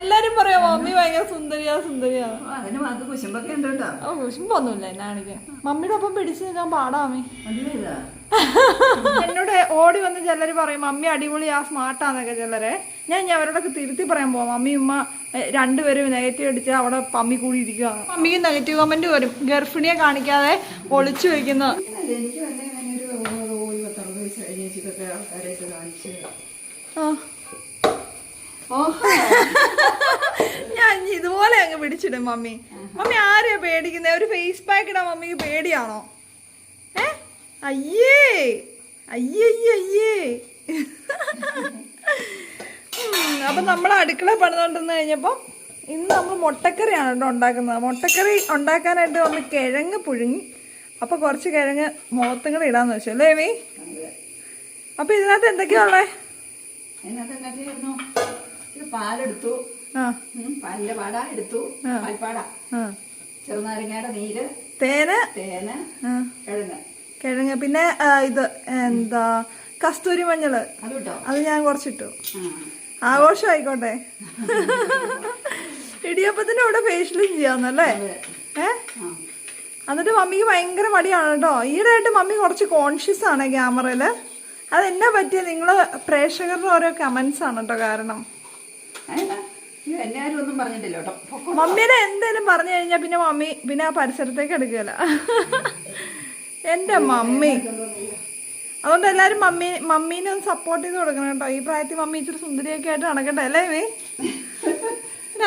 എല്ലാരും പറയാം മമ്മി ഭയങ്കര സുന്ദരിയാ സുന്ദരിയാ. ആ, അതിന് മാത്രം കുശുമ്പൊക്കെ ഉണ്ട് കേട്ടോ. ഓ കുശുമ്പൊന്നുമില്ല എന്നെ കാണിക്കാൻ മമ്മിയുടെ ഒപ്പം പിടിച്ചു നിൽക്കാൻ പാടാമേ എന്നോട് ഓടി വന്ന് ചിലര് പറയും മമ്മി അടിപൊളി ആ സ്മാർട്ടാന്നൊക്കെ ചിലരെ. ഞാൻ ഇനി അവരോടൊക്കെ തിരുത്തി പറയാൻ പോവാം. മമ്മി ഉമ്മ രണ്ടുപേരും നെഗറ്റീവ് അടിച്ച് അവിടെ പമ്മി കൂടി ഇരിക്കുക മമ്മിക്ക് നെഗറ്റീവ് കമന്റ് വരും. ഗർഭിണിയെ കാണിക്കാതെ ഒളിച്ചു ചേച്ചിക്കൊക്കെ ആ. ഞാൻ ഇതുപോലെ അങ്ങ് പിടിച്ചിടും മമ്മി. മമ്മി ആരെയാ പേടിക്കുന്നത് ഒരു ഫേസ് പാക്ക് ഇടാൻ മമ്മിക്ക് പേടിയാണോ? ഏ? അയ്യേ. അയ്യേ അയ്യേ അപ്പൊ നമ്മൾ അടുക്കള പണിതുകൊണ്ടിരുന്ന് കഴിഞ്ഞപ്പോ ഇന്ന് നമ്മൾ മുട്ടക്കറിയാണ് കേട്ടോ ഉണ്ടാക്കുന്നത്. മുട്ടക്കറി ഉണ്ടാക്കാനായിട്ട് നമ്മൾ കിഴങ്ങ് പുഴുങ്ങി. അപ്പൊ കുറച്ച് കിഴങ്ങ് മുഖത്തും കൂടെ ഇടാന്ന് വെച്ചു അല്ലേ മീ അപ്പൊ ഇതിനകത്ത് എന്തൊക്കെയാ ഉള്ളേ? അതിനകത്ത് എന്തൊക്കെയായിരുന്നു ഇത് പാലെടുത്തു. പാലിന്റെ പാട എടുത്തു. പാൽപ്പാട. ചെറുനാരങ്ങയുടെ നീര് തേന്? തേന് കിഴങ്ങ്. കിഴങ്ങ്. പിന്നെ ഇത് എന്താ കസ്തൂരി മഞ്ഞൾ. അത് ഞാൻ കുറച്ചിട്ടു. ആഘോഷം ആയിക്കോട്ടെ ഇടിയപ്പത്തിന്റെ കൂടെ ഫേഷ്യലും ചെയ്യാന്നല്ലേ? ഏ? എന്നിട്ട് മമ്മിക്ക് ഭയങ്കര മടിയാണ് കേട്ടോ ഈയിടെയായിട്ട് മമ്മി കുറച്ച് കോൺഷ്യസ് ആണ് ക്യാമറയിൽ. അത് എന്നാ പറ്റിയ നിങ്ങൾ പ്രേക്ഷകരുടെ ഓരോ കമന്റ്സ് ആണ് കേട്ടോ കാരണം. എന്നെ ആരും ഒന്നും പറഞ്ഞിട്ടില്ല കേട്ടോ. പൊക്കോ. മമ്മീനെ എന്തേലും പറഞ്ഞു കഴിഞ്ഞാ പിന്നെ മമ്മി പിന്നെ ആ പരിസരത്തേക്ക് എടുക്കല എന്റെ മമ്മി. അതുകൊണ്ട് എല്ലാരും മമ്മി മമ്മീനെ ഒന്ന് സപ്പോർട്ട് ചെയ്ത് കൊടുക്കണം കേട്ടോ. ഈ പ്രായത്തിൽ മമ്മി ഇച്ചിരി സുന്ദരിയൊക്കെ ആയിട്ട് നടക്കട്ടെ അല്ലേ മീ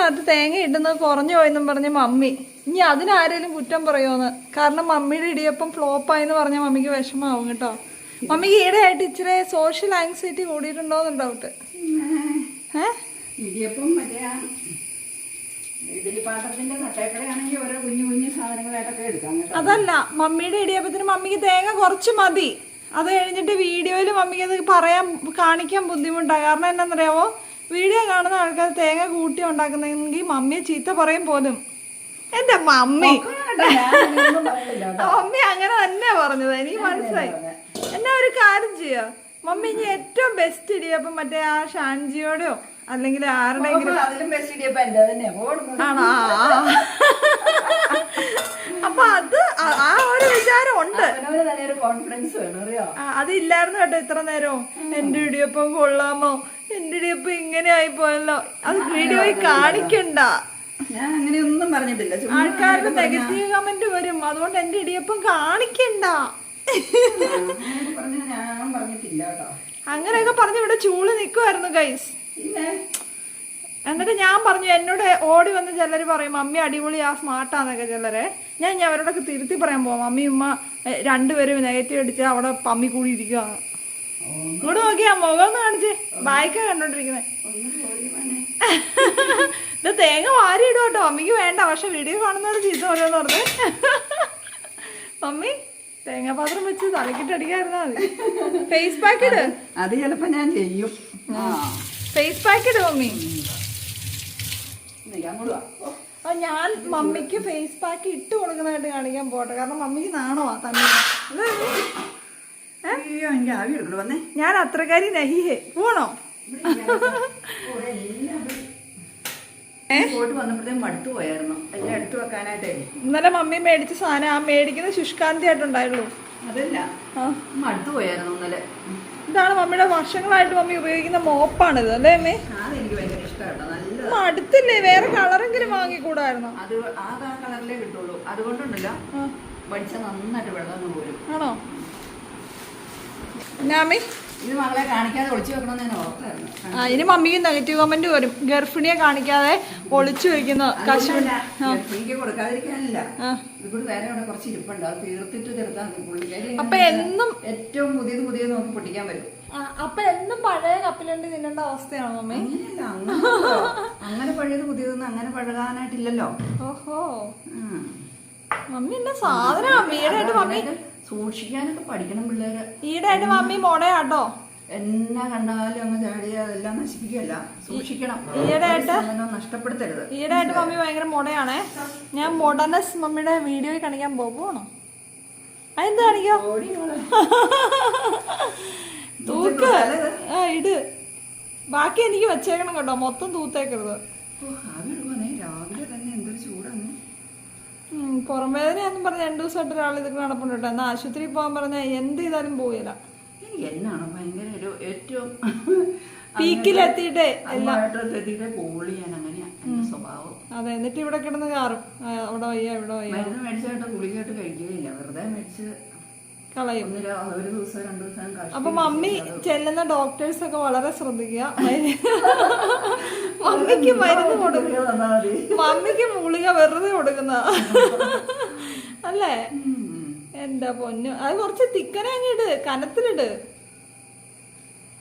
അത് തേങ്ങ ഇടുന്ന കുറഞ്ഞു പോയെന്നും പറഞ്ഞ് മമ്മി. ഇനി അതിനാരേലും കുറ്റം പറയുമോന്ന് കാരണം മമ്മിയുടെ ഇടിയപ്പം ഫ്ലോപ്പായെന്ന് പറഞ്ഞാൽ മമ്മിക്ക് വിഷമാവും കേട്ടോ. മമ്മിക്ക് ഈടെയായിട്ട് ഇച്ചിരി സോഷ്യൽ ആങ്സൈറ്റി കൂടിയിട്ടുണ്ടോന്ന് ഡൗട്ട് ഏഹ് ഇടിയപ്പം മറ്റേ ആ ഇഡലി പാത്രത്തിന്റെ തട്ടേക്കടയാണെങ്കിൽ ഓരോ കുഞ്ഞു കുഞ്ഞു സാധനങ്ങളായിട്ടൊക്കെ എടുക്കാം കേട്ടോ. അതല്ല മമ്മിയുടെ ഇടിയപ്പത്തിന് മമ്മിക്ക് തേങ്ങ കുറച്ച് മതി. അത് കഴിഞ്ഞിട്ട് വീഡിയോയിൽ മമ്മിക്ക് അത് പറയാൻ കാണിക്കാൻ ബുദ്ധിമുട്ടാണ്. കാരണം എന്നാന്നറിയാവോ വീഡിയോ കാണുന്ന ആൾക്കാർ തേങ്ങ കൂട്ടി ഉണ്ടാക്കുന്നെങ്കിൽ മമ്മിയെ ചീത്ത പറയും പോലും. എന്റെ മമ്മി. മമ്മി അങ്ങനെ തന്നെ പറഞ്ഞത്. എനിക്ക് മനസ്സിലായി. എന്നാ ഒരു കാര്യം ചെയ്യോ? മമ്മി ഇനി ഏറ്റവും ബെസ്റ്റ് ഇടിയപ്പം മറ്റേ ആ ഷാൻജിയോടെയോ അല്ലെങ്കിൽ ആരുടെയെങ്കിലും ആണോ. അപ്പൊ അത് ആ- ഒരു വിചാരം ഉണ്ട്. അതില്ലായിരുന്നു കേട്ടോ ഇത്ര നേരവും. എന്റെ ഇടിയപ്പം കൊള്ളാമോ? എന്റെ ഇടിയപ്പം ഇങ്ങനെ ആയി പോയല്ലോ. അത് വീഡിയോയിൽ കാണിക്കണ്ട. ഞാൻ അങ്ങനെയൊന്നും പറഞ്ഞിട്ടില്ല. ആൾക്കാരുടെ നെഗറ്റീവ് കമന്റ് വരും. അതുകൊണ്ട് എന്റെ ഇടിയപ്പം കാണിക്കണ്ട. അങ്ങനെയൊക്കെ പറഞ്ഞു ഇവിടെ ചൂൾ നിക്കുമായിരുന്നു ഗൈസ് എന്നിട്ട് ഞാൻ പറഞ്ഞു എന്നോട് ഓടി വന്ന് ചിലർ പറയും മമ്മി അടിപൊളി ആ സ്മാർട്ടാന്നൊക്കെ ചിലരെ. ഞാൻ ഇനി അവരോടൊക്കെ തിരുത്തി പറയാൻ പോവാം. മമ്മി ഉമ്മ രണ്ടുപേരും നെഗറ്റീവ് അടിച്ച് അവിടെ പമ്മി കൂടി ഇരിക്കുകയാണ് ഇങ്ങോട്ട് നോക്കിയാ മുഖം ഒന്ന് കാണിച്ച് ബായ്ക്കാ കണ്ടോണ്ടിരിക്കുന്നത് ഇത് തേങ്ങ വാരി ഇടും കേട്ടോ മമ്മിക്ക് വേണ്ട പക്ഷെ വീഡിയോ കാണുന്നവർ ചീത്ത ഓരോന്ന് പറഞ്ഞ്. മമ്മി തേങ്ങാപാത്രം വെച്ച് തലക്കിട്ട് അടിക്കായിരുന്നാ മതി. ഫേസ് പാക്ക് ഇട്. അത് ചിലപ്പോ ഞാൻ ചെയ്യും. ആ. ഫേസ് പാക്ക് ഇടും മമ്മി. അപ്പൊ ഞാൻ മമ്മിക്ക് ഫേസ് പാക്ക് ഇട്ട് കൊടുക്കുന്നതായിട്ട് കാണിക്കാൻ പോട്ടെ. കാരണം മമ്മിക്ക് നാണമാ തന്നെ. ഞാൻ അത്രക്കാരി നഹിഹേ പോണോ? ഇന്നലെ മമ്മി മേടിച്ച സാധനം ആ മേടിക്കുന്ന ശുഷ്കാന്തി ആയിട്ടുണ്ടായുള്ളൂ അതല്ല മടുത്തു പോയായിരുന്നു ഇന്നലെ. ഇതാണ് മമ്മിയുടെ വർഷങ്ങളായിട്ട് മമ്മി ഉപയോഗിക്കുന്ന മോപ്പാണിത് അല്ലേ അമ്മേ? അടുത്തില്ലേ വേറെ കളറെങ്കിലും വാങ്ങിക്കൂടായിരുന്നോ? അത് ആ കളറിലേ കിട്ടുള്ളൂ. അതുകൊണ്ടുണ്ടല്ലോ പഠിച്ച നന്നായിട്ട് വെള്ളം ആണോ? ഞാമി ഇത് മകളെ കാണിക്കാതെ ഒളിച്ചു വെക്കണമെന്ന് ഞാൻ ഓർത്തായിരുന്നു ആ ഇനി മമ്മിക്ക് നെഗറ്റീവ് കമന്റ് വരും. ഗർഭിണിയെ കാണിക്കാതെ ഒളിച്ചു വെക്കുന്ന. കശു എനിക്ക് കൊടുക്കാതിരിക്കാനില്ല. ആ. ഇവിടെ വേറെ ഇവിടെ കുറച്ച് ഇരിപ്പുണ്ട്. അത് തീർത്തിട്ട് തീർത്താൽ മതി. പുള്ളിക്കാരി അപ്പൊ എന്നും ഏറ്റവും പുതിയത് പുതിയത് നോക്കി പൊട്ടിക്കാൻ വരും. അപ്പൊ എന്നും പഴയ കപ്പിലുണ്ട് തിന്നേണ്ട അവസ്ഥയാണോ മമ്മി? അങ്ങനെയല്ല അങ്ങനെ പഴയത് പുതിയതൊന്നും അങ്ങനെ പഴകാനായിട്ടില്ലല്ലോ. ഓഹോ. മമ്മി എന്റെ സാധനം? ഈടായിട്ട് മമ്മി സൂക്ഷിക്കാനൊക്കെ പഠിക്കണം പിള്ളേര്. ഈടായിട്ട് മമ്മി മോടയാട്ടോ എന്നാ കണ്ടാലും അങ്ങ് ചാടി അതെല്ലാം നശിപ്പിക്കല്ല സൂക്ഷിക്കണം. ഈയിടെയായിട്ട് നഷ്ടപ്പെടുത്തരുത്. ഈടായിട്ട് മമ്മി ഭയങ്കര മോടയാണേ ഞാൻ മോഡർനെസ് മമ്മിയുടെ വീഡിയോ കാണിക്കാൻ പോകുവാണോ അതെന്ത് കാണിക്കോ. തൂക്ക്. ആ ഇട്. ബാക്കി എനിക്ക് വെച്ചേക്കണം കേട്ടോ. മൊത്തം തൂത്തേക്കരുത് ഓ ആവി എടുക്കുവാണേ രാവിലെ തന്നെ എന്തൊരു ചൂടാണ് ഉം, പുറം വേദനയാന്നും പറഞ്ഞ രണ്ടു ദിവസമായിട്ട് ഒരാൾ ഇതൊക്കെ നടപ്പുണ്ട് കേട്ടോ. എന്നാ ആശുപത്രിയിൽ പോകാൻ പറഞ്ഞാൽ എന്ത് ചെയ്താലും പോയില്ല എന്നാണ് ഭയങ്കര ഒരു ഏറ്റവും പീക്കിലെത്തിയിട്ടേ എത്തിയിട്ട് പോളി ഞാൻ അങ്ങനെയാണ് സ്വഭാവം. അതെ എന്നിട്ട് ഇവിടെ കിടന്ന് കാറും അവിടെ വയ്യ ഇവിടെ വയ്യ. മരുന്ന് മേടിച്ചായിട്ട് ഗുളികയായിട്ട് കഴിക്കുകയില്ല. വെറുതെ മേടിച്ച് കളയും. ഒരു ദിവസം രണ്ടു ദിവസം അപ്പൊ മമ്മി ചെല്ലുന്ന ഡോക്ടേഴ്സ് ഒക്കെ വളരെ ശ്രദ്ധിക്കുക. മമ്മിക്ക് മരുന്ന് കൊടുക്കും. തന്നാൽ മതി. മമ്മിക്ക് മൂളിക വെറുതെ കൊടുക്കുന്ന. അല്ലേ? എന്താ പൊന്നു? അത് കുറച്ച് തിക്കനെ അങ്ങ് ഇട് കനത്തിലിട്.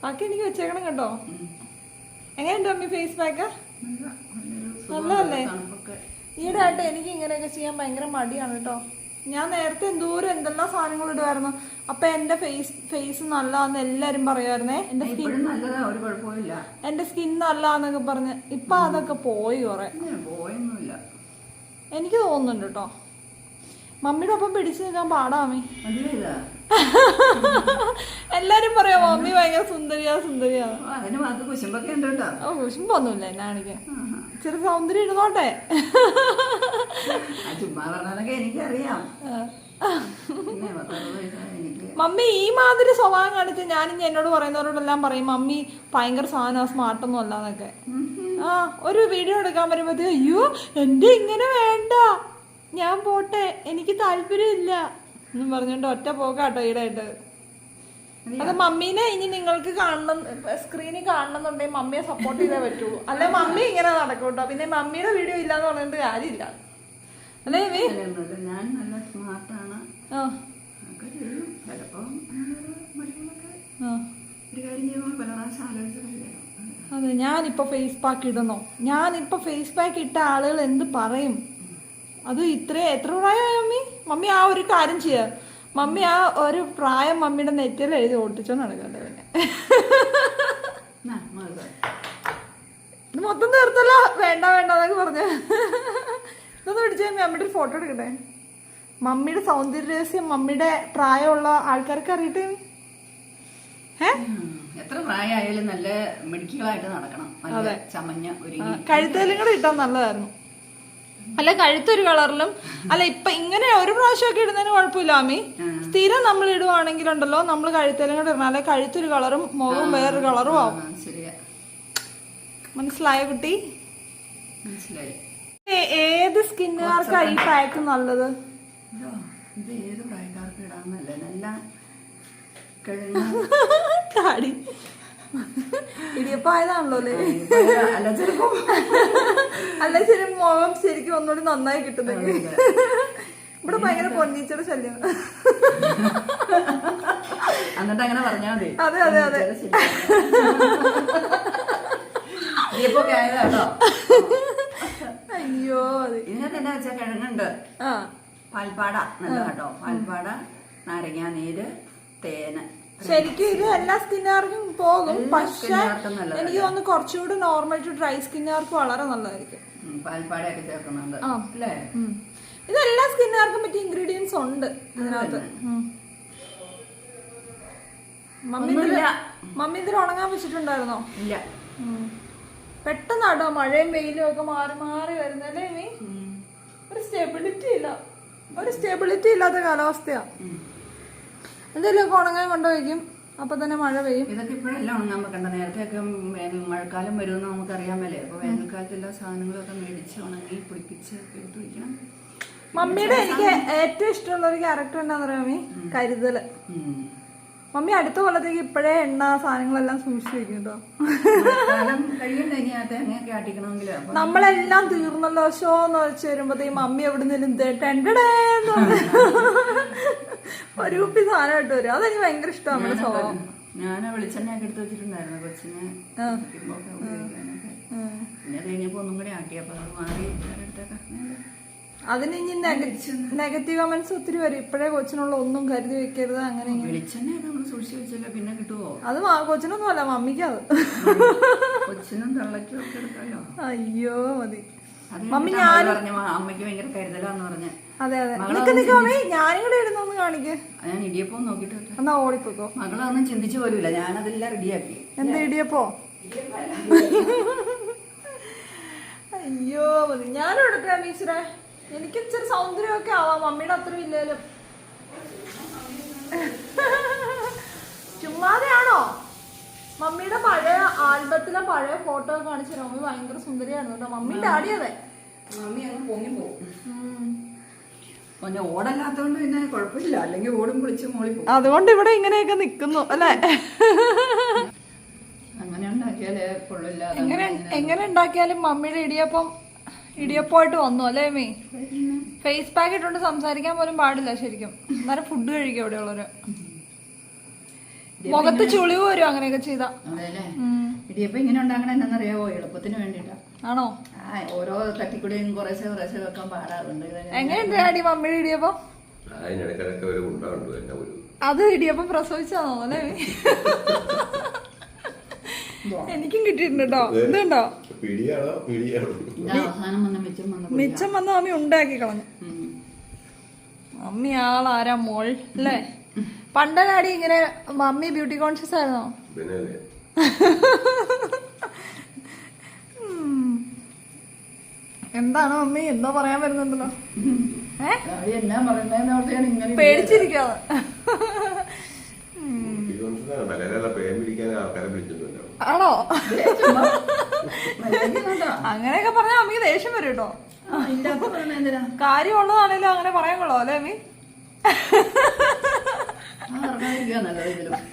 ബാക്കി എനിക്ക് വെച്ചേക്കണം കേട്ടോ. എങ്ങനെയുണ്ട് മമ്മി ഫേസ് പാക്ക് നല്ലതല്ലേ? ഈടായിട്ട് എനിക്ക് ഇങ്ങനെയൊക്കെ ചെയ്യാൻ ഭയങ്കര മടിയാണ് കേട്ടോ. ഞാൻ നേരത്തെ എന്തോരം എന്തെല്ലാം സാധനങ്ങൾ ഇടുമായിരുന്നു അപ്പൊ എന്റെ ഫേസ് ഫേസ് നല്ലതാന്ന് എല്ലാരും പറയുമായിരുന്നേ എന്റെ സ്കിൻ നല്ലതാ ഒരു കുഴപ്പമില്ല എന്റെ സ്കിൻ നല്ലതാന്നൊക്കെ പറഞ്ഞ് ഇപ്പൊ അതൊക്കെ പോയി കുറെ. പോയൊന്നുമില്ല. എനിക്ക് തോന്നുന്നുണ്ട് കേട്ടോ മമ്മിയുടെ ഒപ്പം പിടിച്ചു നിൽക്കാൻ പാടാമി എല്ലാരും പറയാം മമ്മി ഭയങ്കര സുന്ദരിയാ സുന്ദരിയാ. അതിന് മാത്രം കുശുമ്പൊക്കെ ഉണ്ട് കേട്ടോ. ഓ കുശുമ്പൊന്നുമില്ല ചെറു സൗന്ദര്യം ഇരുന്നോട്ടെ ആ ചുമ്മാ പറഞ്ഞതൊക്കെ എനിക്കറിയാം. പിന്നെ പത്തറുപത് വയസ്സായ മമ്മി ഈ മാതിരി സ്വഭാവം കാണിച്ച് ഞാനിനി എന്നോട് പറയുന്നവരോടെല്ലാം പറയും മമ്മി ഭയങ്കര സാധനം സ്മാർട്ടൊന്നും അല്ലാന്നൊക്കെ ആ ഒരു വീഡിയോ എടുക്കാൻ വരുമ്പോഴത്തേക്ക് അയ്യോ എന്റെ ഇങ്ങനെ വേണ്ട. ഞാൻ പോട്ടെ എനിക്ക് താല്പര്യമില്ല. എന്നും പറഞ്ഞോണ്ട് ഒറ്റ പോക്കാട്ടോ ഈടായിട്ട് അത് മമ്മീനെ ഇനി നിങ്ങൾക്ക് കാണണം സ്ക്രീനിൽ കാണണമെന്നുണ്ടെങ്കിൽ മമ്മിയെ സപ്പോർട്ട് ചെയ്തേ പറ്റുള്ളൂ. അല്ലെ മമ്മി ഇങ്ങനെ നടക്കും കേട്ടോ പിന്നെ മമ്മിയുടെ വീഡിയോ ഇല്ലാന്ന് പറഞ്ഞിട്ട് കാര്യമില്ല. അല്ലേ ഞാൻ നല്ല സ്മാർട്ടാണ്. അതെ ഞാനിപ്പോ ഫേസ് പാക്ക് ഇടണോ ഞാനിപ്പോ ഫേസ് പാക്ക് ഇട്ട ആളുകൾ എന്ത് പറയും? അത് ഇത്രേ എത്ര പ്രായമായി മമ്മി? മമ്മി ആ ഒരു കാര്യം ചെയ്യാ. മമ്മി ആ ഒരു പ്രായം മമ്മിയുടെ നെറ്റിൽ എഴുതി ഓട്ടിച്ചോ നടക്കണ്ടേ പിന്നെ. ഇത് മൊത്തം തീർത്തല്ല. വേണ്ട വേണ്ട എന്നൊക്കെ പറഞ്ഞു. ഇതൊന്ന് പിടിച്ചേ മമ്മിയുടെ ഒരു ഫോട്ടോ എടുക്കട്ടെ? മമ്മിയുടെ സൗന്ദര്യ രഹസ്യം മമ്മിയുടെ പ്രായമുള്ള ആൾക്കാർക്ക് അറിയട്ടെ? എത്ര പ്രായമായാലും നല്ല മെഡിക്കലായിട്ട് നടക്കണം. നല്ല ചമഞ്ഞ ഒരു കഴുത്തേലും കൂടെ ഇട്ടാൽ നല്ലതായിരുന്നു. അല്ല കഴുത്തൊരു കളറിലും. അല്ല ഇപ്പൊ ഇങ്ങനെ ഒരു പ്രാവശ്യമൊക്കെ ഇടുന്നതിന് കുഴപ്പമില്ല അമ്മി. സ്ഥിരം നമ്മൾ ഇടുവാണെങ്കിലുണ്ടല്ലോ നമ്മൾ കഴുത്തേലും കൂടെ ഇടണം. അല്ലെ കഴുത്തൊരു കളറും മുഖവും വേറൊരു കളറും ആവും. മനസ്സിലായ കുട്ടി? ഏത് സ്കിന്നുകാർക്കാ ഈ പാക്ക് നല്ലത്? ഏത് പ്രായക്കാർക്ക് നല്ല കഴിഞ്ഞ താടി ഇടിയപ്പായതാണല്ലോ അല്ലേ? അല്ല ചെറുപ്പം. അല്ല ശരി മുഖം ശരിക്കും ഒന്നുകൂടി നന്നായി കിട്ടുന്നെങ്കിൽ ഇവിടെ ഭയങ്കര പൊന്നീച്ചയുടെ ശല്യം. എന്നിട്ട് അങ്ങനെ പറഞ്ഞാൽ മതി. അതെ, അതെ, അതെ. ഇടിയപ്പോ കേട്ടോ. അയ്യോ ഇതിനകത്ത് എന്റെ വെച്ചാൽ കിഴങ്ങുണ്ട്. ആ. പാൽപ്പാട നല്ല കേട്ടോ. പാൽപ്പാട നാരങ്ങാ നീര് തേന്. ശരിക്കും ഇത് എല്ലാ സ്കിന്നുകാർക്കും പോകും. പക്ഷേ എനിക്ക് തോന്നുന്നു കുറച്ചുകൂടി നോർമൽ ടു ഡ്രൈ സ്കിന്നുകാർക്ക് വളരെ നല്ലതായിരിക്കും ചേർക്കുന്നുണ്ട്. അല്ലേ? ഇത് എല്ലാ സ്കിന്നുകാർക്കും പറ്റിയ ഇൻഗ്രീഡിയൻസ് ഉണ്ട് ഇതിനകത്ത്. മമ്മി ഇതിൽ ഉണങ്ങാൻ വെച്ചിട്ടുണ്ടായിരുന്നോ? ഇല്ല. പെട്ടെന്ന് പെട്ടെന്നാട്ടോ മഴയും വെയിലും ഒക്കെ മാറി മാറി വരുന്നല്ലേ ഇനി ഒരു സ്റ്റെബിലിറ്റി ഇല്ല. ഒരു സ്റ്റെബിലിറ്റി ഇല്ലാത്ത കാലാവസ്ഥയാ. ഉം. എന്തെങ്കിലുമൊക്കെ ഉണങ്ങാൻ കൊണ്ടുവയ്ക്കും അപ്പൊ തന്നെ മഴ പെയ്യും. ഇതൊക്കെ ഇപ്പോഴെല്ലാം ഉണങ്ങാൻ വെക്കണ്ട നേരത്തെയൊക്കെ ഒക്കെ മഴക്കാലം വരുമെന്ന് മേലേ അപ്പൊ വേനൽക്കാലത്ത് എല്ലാ സാധനങ്ങളൊക്കെ മേടിച്ച് ഉണങ്ങി പിടിപ്പിച്ച് എടുത്ത് വെക്കണം. മമ്മിയുടെ എനിക്ക് ഏറ്റവും ഇഷ്ടമുള്ള ഒരു ക്യാരക്ടർ എന്താന്ന് പറയാമേ കരുതൽ. മമ്മി അടുത്ത കൊല്ലത്തേക്ക് ഇപ്പോഴേ എണ്ണ സാധനങ്ങളെല്ലാം സൂക്ഷിച്ചു വെക്കും കേട്ടോ നമ്മളെല്ലാം തീർന്നല്ലോ. ഷോ എന്ന് വെച്ച് വരുമ്പോഴത്തേക്ക് മമ്മി എവിടെ നിന്നും ടെൻഡടേന്ന് ഒരു കുപ്പി സാധനം ഇട്ട് വരും അതെനിക്ക് ഭയങ്കര ഇഷ്ടമാണ് നമ്മുടെ സ്വഭാവം ഞാൻ വെളിച്ചെണ്ണയൊക്കെ എടുത്ത് വെച്ചിട്ടുണ്ടായിരുന്നു കൊച്ചിനെ. പിന്നെ കഴിഞ്ഞപ്പോ ഒന്നും കൂടി ആട്ടി. അപ്പൊ മാറി അതിന് ഇനി നെഗറ്റീവ് കമന്റ്സ് ഒത്തിരി വരും. ഇപ്പോഴേ കൊച്ചിനുള്ള ഒന്നും കരുതി വെക്കരുത് അങ്ങനെ. വെളിച്ചെണ്ണയൊക്കെ നമ്മൾ സൂക്ഷിച്ച് വെച്ചില്ല പിന്നെ കിട്ടുമോ അത് കൊച്ചിനൊന്നും അല്ല മമ്മിക്കത് കൊച്ചിനും തള്ളയ്ക്കും ഒക്കെ എടുക്കാമല്ലോ അയ്യോ മതി. മമ്മി ഞാൻ അമ്മ പറഞ്ഞു "മാ, അമ്മയ്ക്ക് ഭയങ്കര കരുതലാന്ന് പറഞ്ഞ്. അതെ അതെ. നിക്ക് നിക്ക് മമ്മി. ഞാനും കൂടെ ഇരുന്നൊന്ന് കാണിക്ക്. ഞാൻ ഇടിയപ്പം നോക്കിയിട്ട് വരട്ടെ. എന്നാ ഓടിപ്പോക്കോ. മകളൊന്നും ചിന്തിച്ചു പോലുമില്ല. ഞാനതെല്ലാം റെഡിയാക്കി എന്താ ഇടിയപ്പോ? അയ്യോ മതി. ഞാനും എടുക്കാം ടീച്ചറെ. എനിക്ക് ഇച്ചിരി സൗന്ദര്യമൊക്കെ ആവാം. മമ്മിയുടെ അത്രയും ഇല്ലേലും ചുമ്മാതെയാണോ? മമ്മിയുടെ പഴയ ആൽബത്തിലെ പഴയ ഫോട്ടോ കാണിച്ചു തരാം. മമ്മി ഭയങ്കര സുന്ദരിയായിരുന്നു കേട്ടോ. മമ്മി ഡാഡിയതെ മമ്മി അങ്ങ് പൊങ്ങി പോകും. പിന്നെ ഓടല്ലാത്തോണ്ട് പിന്നെ കുഴപ്പമില്ല. അല്ലെങ്കിൽ ഓടും മോളി പോകും. അതുകൊണ്ട് ഇവിടെ ഇങ്ങനെയൊക്കെ നിക്കുന്നു അല്ലേ? അങ്ങനെ ഉണ്ടാക്കിയാലേ കൊള്ളില്ല എങ്ങനെ എങ്ങനെ ഉണ്ടാക്കിയാലും മമ്മിയുടെ ഇടിയപ്പം ഇടിയപ്പമായിട്ട് വന്നു അല്ലേ മീ ഫേസ് പാക്ക് ഇട്ടുകൊണ്ട് സംസാരിക്കാൻ പോലും പാടില്ല ശരിക്കും. അന്നേരം ഫുഡ് കഴിക്കും ഇവിടെ ഉള്ളവര്. മുഖത്ത് ചുളിവ് വരും അങ്ങനെയൊക്കെ ചെയ്താ. ഇടിയപ്പം ഇങ്ങനെ ഉണ്ടാക്കണ എന്നറിയാവോ? എളുപ്പത്തിന് വേണ്ടിട്ടാ ആണോ? ഓരോ തട്ടിക്കുടിയും കുറേശ്ശെ കുറേശ്ശെ വെക്കാൻ പാടാറുണ്ട്. എങ്ങനെയുണ്ട് ഡാഡി മമ്മിയുടെ ഇടിയപ്പം? അത് ഇടിയപ്പം പ്രസവിച്ചാണോ അല്ലേ? എനിക്കും കിട്ടിയിട്ടുണ്ട് കേട്ടോ ഇതുണ്ടോ? മിച്ചം വന്ന അമ്മ ഉണ്ടാക്കി കളഞ്ഞു. അമ്മി ആളാരാ മോൾ അല്ലേ? പണ്ടനാടി ഇങ്ങനെ മമ്മി ബ്യൂട്ടി കോൺഷ്യസ് ആയിരുന്നോ? എന്താണ് മമ്മി എന്തോ പറയാൻ വരുന്നുണ്ടല്ലോ? പേടിച്ചിരിക്കാതെ. പിടിക്കാൻ ആൾക്കാരെ വിളിക്കുന്നുണ്ടോ. ആണോ? അങ്ങനെയൊക്കെ പറഞ്ഞാൽ അമ്മയ്ക്ക് ദേഷ്യം വരും കേട്ടോ. കാര്യമുള്ളതാണേലും അങ്ങനെ പറയാൻ കൊള്ളോ അല്ലേ അമ്മി?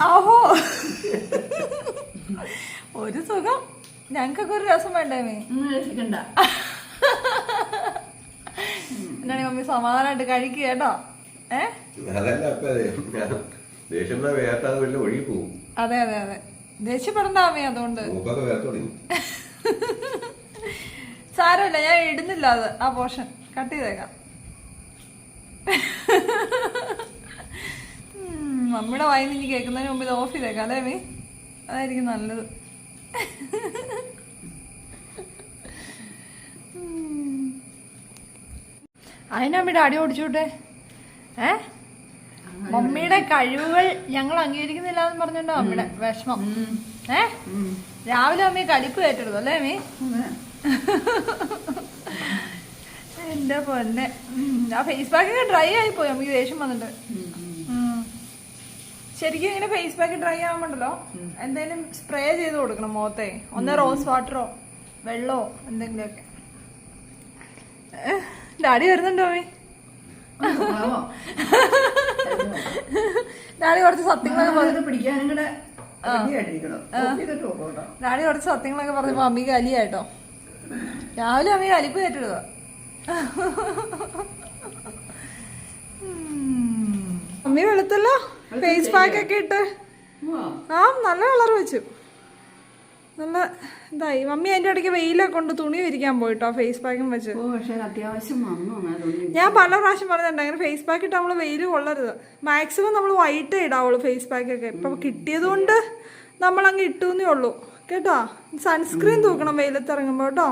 ആഹോ. ഒരു സുഖം. ഞങ്ങൾക്കൊക്കെ ഒരു രസം വേണ്ടേ അമ്മി? എന്നാണ് മമ്മി സമാധാനമായിട്ട് കഴിക്കുക കേട്ടോ. ഏഹ് അതെ അതെ അതെ. ദേഷ്യപ്പെടണ്ട അമ്മി അതുകൊണ്ട് സാരമില്ല ഞാൻ ഇടുന്നില്ല അത് ആ പോർഷൻ. കട്ട് ചെയ്തേക്കാം. മമ്മിയുടെ വായിന്ന് ഇനി കേൾക്കുന്നതിന് മുമ്പ് ഇത് ഓഫ് ചെയ്തേക്കാം അല്ലേ മീ? അതായിരിക്കും നല്ലത്. ഉം. അതിനാ അമ്മയുടെ അടി ഓടിച്ചോട്ടെ? ഏ? മമ്മിയുടെ കഴിവുകൾ ഞങ്ങൾ അംഗീകരിക്കുന്നില്ല എന്ന് പറഞ്ഞോണ്ടോ അമ്മയുടെ വിഷമം. ഏ? രാവിലെ അമ്മയെ കടിപ്പ് കയറ്റരുത് അല്ലേ അമ്മ. എന്റെ പൊന്നെ. ആ ഫേസ് പാക്ക് ഒക്കെ ഡ്രൈ ആയി പോയി അമ്മയ്ക്ക് ദേഷ്യം വന്നിട്ട്. ശരിക്കും ഇങ്ങനെ ഫേസ് പാക്ക് ഡ്രൈ ആവുമ്പോണ്ടല്ലോ എന്തെങ്കിലും സ്പ്രേ ചെയ്ത് കൊടുക്കണം മുഖത്തെ. ഒന്ന് റോസ് വാട്ടറോ വെള്ളമോ എന്തെങ്കിലുമൊക്കെ. ഡാഡി വരുന്നുണ്ടോ അമ്മ. ഡാഡി കുറച്ച് സത്യങ്ങളൊക്കെ പറഞ്ഞു പിടിക്കാനും കൂടെ ഡാഡി കുറച്ച് സത്യങ്ങളൊക്കെ പറഞ്ഞപ്പോ അമ്മി കലിയായിട്ടോ. രാവിലെ അമ്മി കലിപ്പ് കയറ്റിടുക അമ്മി വെളുത്തല്ലോ? ഫേസ് പാക്ക് ഒക്കെ ഇട്ട്. ആ നല്ല കളർ വെച്ചു. നല്ല ഇതായി. മമ്മി അതിന്റെ ഇടയ്ക്ക് വെയിലൊക്കെ കൊണ്ട് തുണി വിരിക്കാൻ പോയിട്ടോ ഫേസ് പാക്കും വെച്ച്. ഞാൻ പല പ്രാവശ്യം പറഞ്ഞിട്ടുണ്ട് അങ്ങനെ ഫേസ് പാക്ക് ഇട്ട് നമ്മൾ വെയിൽ കൊള്ളരുത്. മാക്സിമം നമ്മൾ വൈറ്റേ ഇടാവുള്ളൂ ഫേസ് പാക്ക് ഒക്കെ. ഇപ്പൊ കിട്ടിയത് കൊണ്ട് നമ്മൾ അങ്ങ് ഇട്ടുന്നേ ഉള്ളൂ. കേട്ടോ? സൺസ്ക്രീൻ തൂക്കണം വെയിലത്ത് ഇറങ്ങുമ്പോ കേട്ടോ.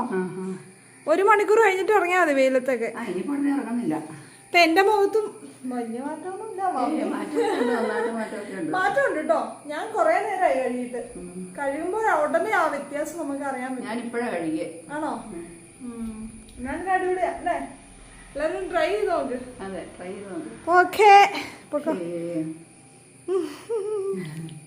ഒരു മണിക്കൂർ കഴിഞ്ഞിട്ട് ഇറങ്ങിയാ മതി വെയിലത്തൊക്കെ. ഇപ്പൊ എന്റെ മുഖത്തും വലിയ മാറ്റമൊന്നുമില്ല മാറ്റമുണ്ട് കേട്ടോ ഞാൻ കൊറേ നേരമായി കഴുകിയിട്ട്. കഴിയുമ്പോൾ ഉടനെ ആ വ്യത്യാസം നമുക്ക് അറിയാൻ പറ്റും. ഞാൻ ഇപ്പഴാ കഴുകിയേ. ആണോ? ഞാൻ അടിപൊളിയാ അല്ലേ? എല്ലാവരും ട്രൈ ചെയ്ത് നോക്ക്. അതെ ട്രൈ ചെയ്ത് നോക്ക്. ഓക്കേ.